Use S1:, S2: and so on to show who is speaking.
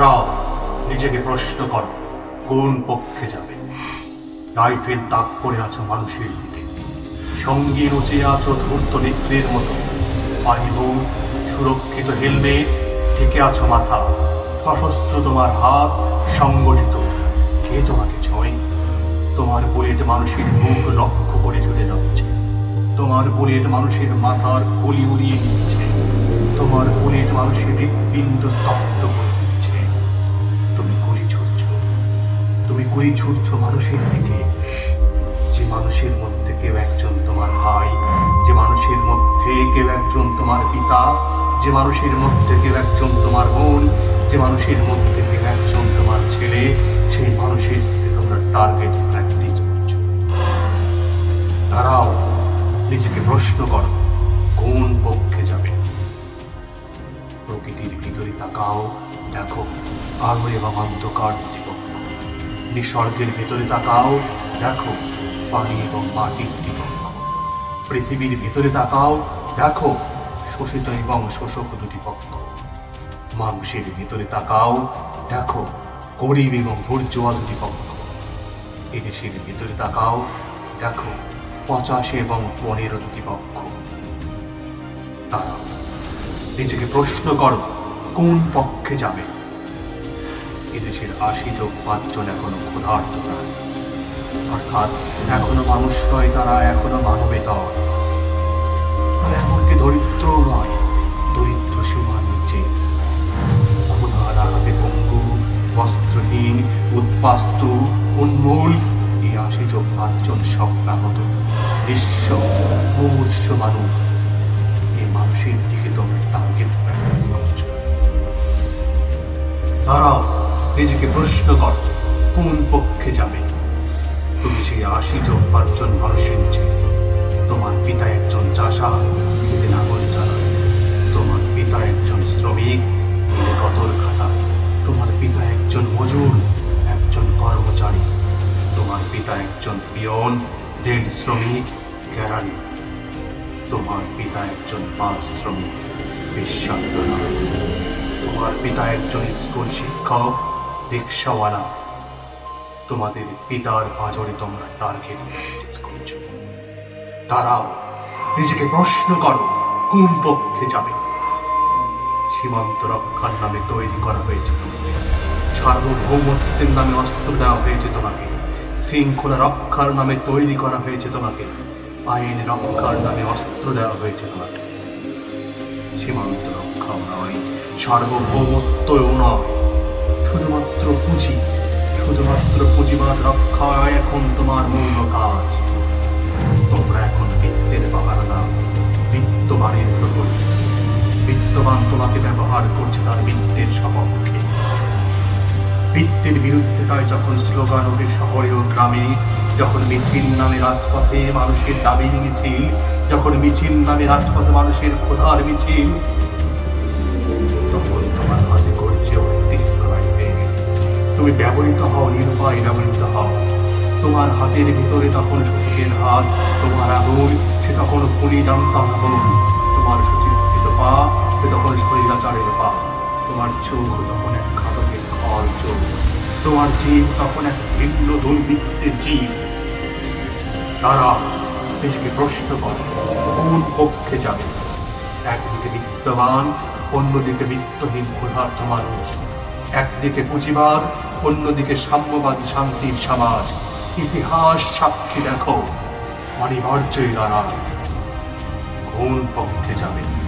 S1: রাও, নিজেকে প্রশ্ন কর, কোন পক্ষে যাবে? রাইফেল তাক করে আছো মানুষের দিকে। সঙ্গী রচে আছো ধূর্ত নেত্রের মতো। পাইব সুরক্ষিত হেলমেট ঠেকে আছো মাথা। সশস্ত্র তোমার হাত সংগঠিত। কে তোমাকে ছয়? তোমার বুলেট মানুষের মুখ লক্ষ্য করে চলে যাচ্ছে। তোমার বুলেট মানুষের মাথার কলি উড়িয়ে দিচ্ছে। তোমার বুলেট মানুষের হৃৎপিণ্ড স্তব্ধ গুলি ছুটছ মানুষের দিকে। যে মানুষের মধ্যে কেউ একজন তোমার ভাই, যে মানুষের মধ্যে কেউ একজন তোমার পিতা, যে মানুষের মধ্যে কেউ একজন তোমার বোন, যে মানুষের মধ্যে কেউ একজন তোমার ছেলে, সেই মানুষের তোমরা টার্গেট প্র্যাকটিস করছ তারাও নিজেকে প্রশ্ন করো, কোন পক্ষে যাবে? প্রকৃতির ভিতরে তাকাও, দেখো, আলো এবং অন্ধকার নিসর্গের ভেতরে তাকাও, দেখো পানি এবং মাটির পৃথিবীর ভিতরে তাকাও, দেখো শোষিত এবং শোষক দুটি পক্ষ। মানুষের ভিতরে তাকাও, দেখো গরিব এবং ধৈর্যওয়াল দুটি পক্ষ। এদেশের ভিতরে তাকাও, দেখো পঁচাশি এবং পনেরো দুটি পক্ষ। তারাও নিজেকে প্রশ্ন করো, কোন পক্ষে যাবে? এদেশের আশি যোগ পাঁচজন এখনও ক্ষুধার্ত প্রাণী। অর্থাৎ এখনও মানুষ নয়, তারা এখনও মানবেতর। তারা এমনকি দরিদ্র নয় দরিদ্র সীমার নিচে। ক্ষুধার হাতে পঙ্গু, বস্ত্রহীন, উদ্বাস্তু, উন্মূল, এই আশি যোগ পাঁচজন স্বপ্নাহত। বিশ্ব মূর্ষ মানুষ। এই মানুষের দিকে তোমরা টার্গেট দাঁড়াও। নিজেকে প্রশ্ন কর। কোন পক্ষে যাবে? তুমি সেই আশি জন পাঁচজন মানুষের নিচে। তোমার পিতা একজন চাষা নাগর চালায় তোমার পিতা একজন শ্রমিক কতর খাটায় তোমার পিতা একজন মজুর, একজন কর্মচারী। তোমার পিতা একজন পিয়ন, রেল শ্রমিক কেরানি তোমার পিতা একজন পাল শ্রমিক বিশ্বান্ত তোমার পিতা একজন স্কুল শিক্ষক রিক্সাওয়ালা তোমাদের পিতার পাঁজরে তোমরা টার্গেট প্র্যাকটিস করছ। তারাও নিজেকে প্রশ্ন করো, কোন পক্ষে যাবে? সীমান্ত রক্ষার নামে তৈরি করা হয়েছে সার্বভৌমত্বের নামে অস্ত্র দেওয়া হয়েছে তোমাকে। শৃঙ্খলা রক্ষার নামে তৈরি করা হয়েছে তোমাকে। আইন রক্ষার নামে অস্ত্র দেওয়া হয়েছে তোমাকে। সীমান্ত রক্ষাও নয়, সার্বভৌমত্বও নয়। শুধুমাত্র পুঁজি, শুধুমাত্র পুঁজিবাদ রক্ষা, এখন তোমার মূল কাজ। তোমরা এখন বৃত্তের পাহারা দাও বিত্তবানের প্রহরী বিত্তবান তোমাকে ব্যবহার করছে তার বৃত্তের সপক্ষে। বৃত্তের বিরুদ্ধে তাই যখন স্লোগান ওঠে শহরে ও গ্রামে, যখন মিছিল নামে রাজপথে মানুষের দাবির মিছিল, যখন মিছিল নামে রাজপথে মানুষের ক্ষুধার মিছিল তুমি ব্যবহৃত হও, নিরুপায় ব্যবহৃত হও। তোমার হাতের ভিতরে তখন শোষকের হাত, তোমার আগুন সে তখন খুনি জানতাম আগুন। তোমার সুচিন্তিত পা, সে তখন শরীরাচারের পা। তোমার চোখ তখন এক ঘাতকের ঘর চোখ। তোমার জীব তখন এক ভিন্ন দুর্বৃত্তের জীব তারা নিজেকে প্রশ্ন করে, কোন পক্ষে যাবে? একদিকে বিত্তবান, অন্যদিকে বিত্তহীন ক্ষুধার্ত মানুষ। একদিকে পুঁজিবাদ অন্যদিকে সাম্যবাদ শান্তির সমাজ। ইতিহাস সাক্ষী দেখো অনিবার্যই দাঁড়ান কোন পক্ষে যাবে?